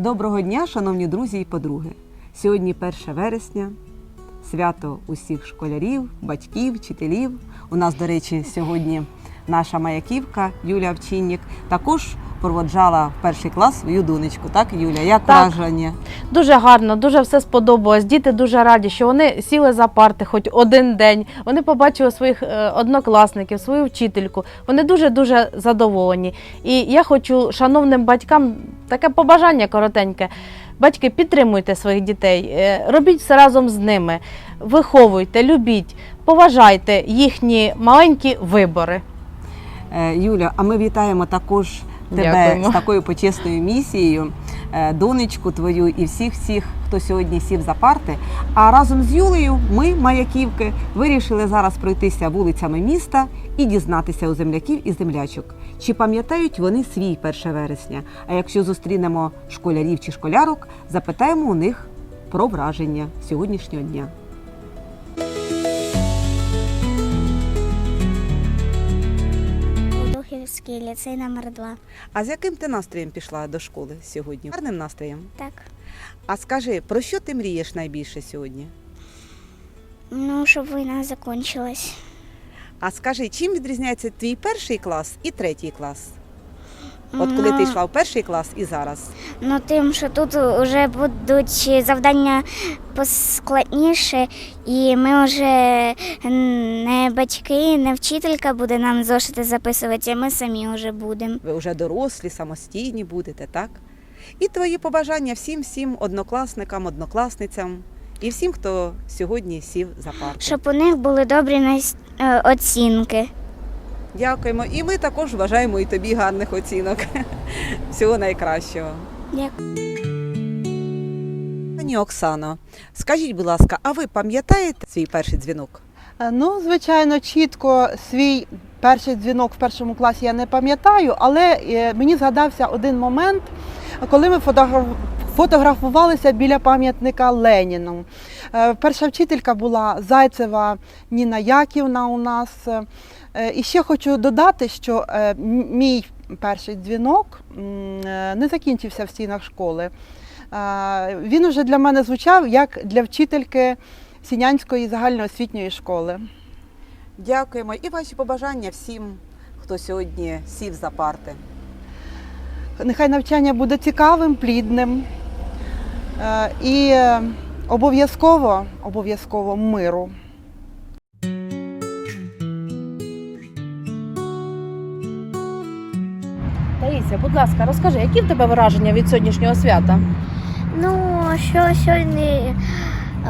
Доброго дня, шановні друзі і подруги. Сьогодні 1 вересня, свято усіх школярів, батьків, вчителів. У нас, до речі, сьогодні наша маяківка Юлія Овчинник також проводжала в перший клас свою донечку. Так, Юля, як Так. враження? Дуже гарно, дуже все сподобалось. Діти дуже раді, що вони сіли за парти хоч один день. Вони побачили своїх е, однокласників, свою вчительку. Вони дуже дуже задоволені. І я хочу шановним батькам таке побажання коротеньке. Батьки, підтримуйте своїх дітей, е, робіть все разом з ними, виховуйте, любіть, поважайте їхні маленькі вибори. Е, Юля, а ми вітаємо також тебе Дякуємо. з такою почесною місією, е, донечку твою і всіх всіх, хто сьогодні сів за парти. А разом з Юлею ми, маяківки, вирішили зараз пройтися вулицями міста і дізнатися у земляків і землячок, чи пам'ятають вони свій 1 вересня. А якщо зустрінемо школярів чи школярок, запитаємо у них про враження сьогоднішнього дня. Духівський ліцей номер 2 А з яким ти настроєм пішла до школи сьогодні? Гарним настроєм. Так. А скажи, про що ти мрієш найбільше сьогодні? Ну, щоб війна закінчилась. А скажи, чим відрізняється твій перший клас і третій клас? От коли ти йшла в перший клас і зараз. Ну, тим, що тут вже будуть завдання поскладніше, і ми вже не батьки, не вчителька буде нам зошити записувати, а ми самі вже будемо. Ви вже дорослі, самостійні будете, так? І твої побажання всім всім однокласникам, однокласницям і всім, хто сьогодні сів за парту. Щоб у них були добрі е, оцінки. Дякуємо. І ми також вважаємо і тобі гарних оцінок. Всього найкращого. Дякую. Пані Оксано, скажіть, будь ласка, а ви пам'ятаєте свій перший дзвінок? Е, Ну, звичайно, чітко свій перший дзвінок в першому класі я не пам'ятаю, але е, мені згадався один момент, коли ми фотографувалися біля пам'ятника Леніну. Е, Перша вчителька була Зайцева Ніна Яківна у нас. Е, І ще хочу додати, що е, мій перший дзвінок е, не закінчився в стінах школи. Він уже для мене звучав як для вчительки Сінянської загальноосвітньої школи. Дякуємо і ваші побажання всім, хто сьогодні сів за парти. Нехай навчання буде цікавим, плідним і обов'язково, обов'язково миру. Таїся, будь ласка, розкажи, які в тебе враження від сьогоднішнього свята? Ну, що сьогодні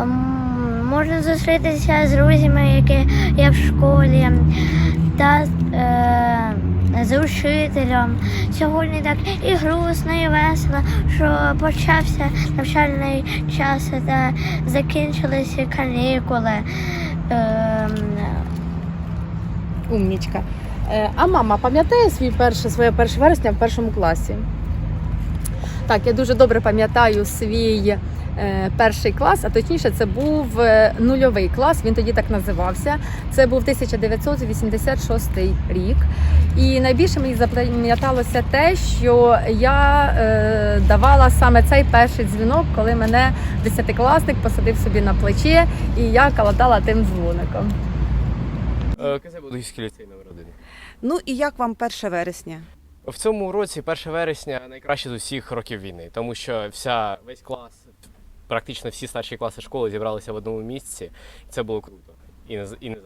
ем, можна зустрітися з друзями, які є в школі, та е, з учителем. Сьогодні так і грустно, і весело, що почався навчальний час та закінчилися канікули. Ем, Умнічка. Е, А мама пам'ятає свій перше, своє 1 вересня в першому класі? Так, я дуже добре пам'ятаю свій е, перший клас, а точніше, це був е, нульовий клас. Він тоді так називався. Це був 1986 рік. І найбільше мені запам'яталося те, що я е, давала саме цей перший дзвінок, коли мене десятикласник посадив собі на плече, і я калатала тим дзвоником. Казе Будуївський ліцей номер 1 Ну і як вам 1 вересня? В цьому році 1 вересня найкраще з усіх років війни, тому що вся весь клас, практично всі старші класи школи зібралися в одному місці, і це було круто і не і не.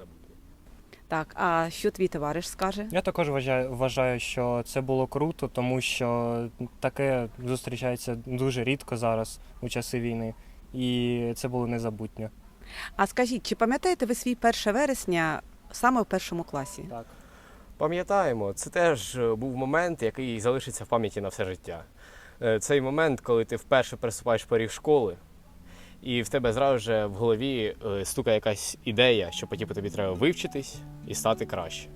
Так, а що твій товариш скаже? Я також вважаю, вважаю, що це було круто, тому що таке зустрічається дуже рідко зараз у часи війни, і це було незабутньо. А скажіть, чи пам'ятаєте ви свій 1 вересня саме в першому класі? Так. Пам'ятаємо, це теж е, був момент, який залишиться в пам'яті на все життя. Е, Цей момент, коли ти вперше переступаєш поріг школи, і в тебе зразу ж в голові е, стукає якась ідея, що потім тобі треба вивчитись і стати краще.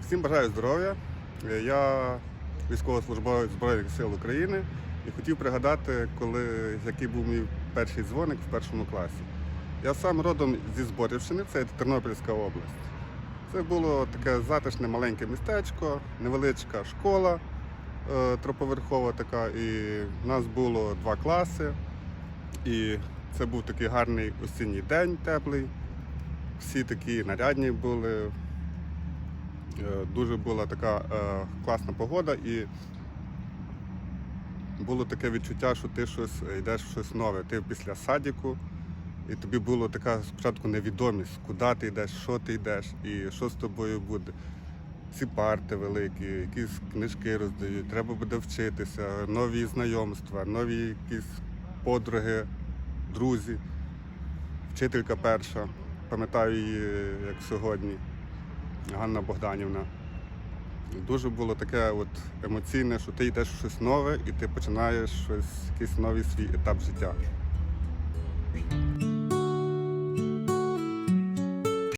Всім бажаю здоров'я. Я військовослужбовець Збройних сил України і хотів пригадати, коли який був мій перший дзвоник в першому класі. Я сам родом зі Зборівщини, це Тернопільська область. Це було таке затишне маленьке містечко, невеличка школа е, троповерхова така, і в нас було два класи. І це був такий гарний осінній день теплий. Всі такі нарядні були. Е, Дуже була така е, класна погода і було таке відчуття, що ти щось йдеш в щось нове. Ти після садіку, і тобі було така спочатку невідомість, куди ти йдеш, що ти йдеш і що з тобою буде. Ці парти великі, якісь книжки роздають, треба буде вчитися, нові знайомства, нові якісь подруги, друзі. Вчителька перша, пам'ятаю її як сьогодні, Ганна Богданівна. Дуже було таке от емоційне, що ти йдеш в щось нове і ти починаєш щось, якийсь новий свій етап життя.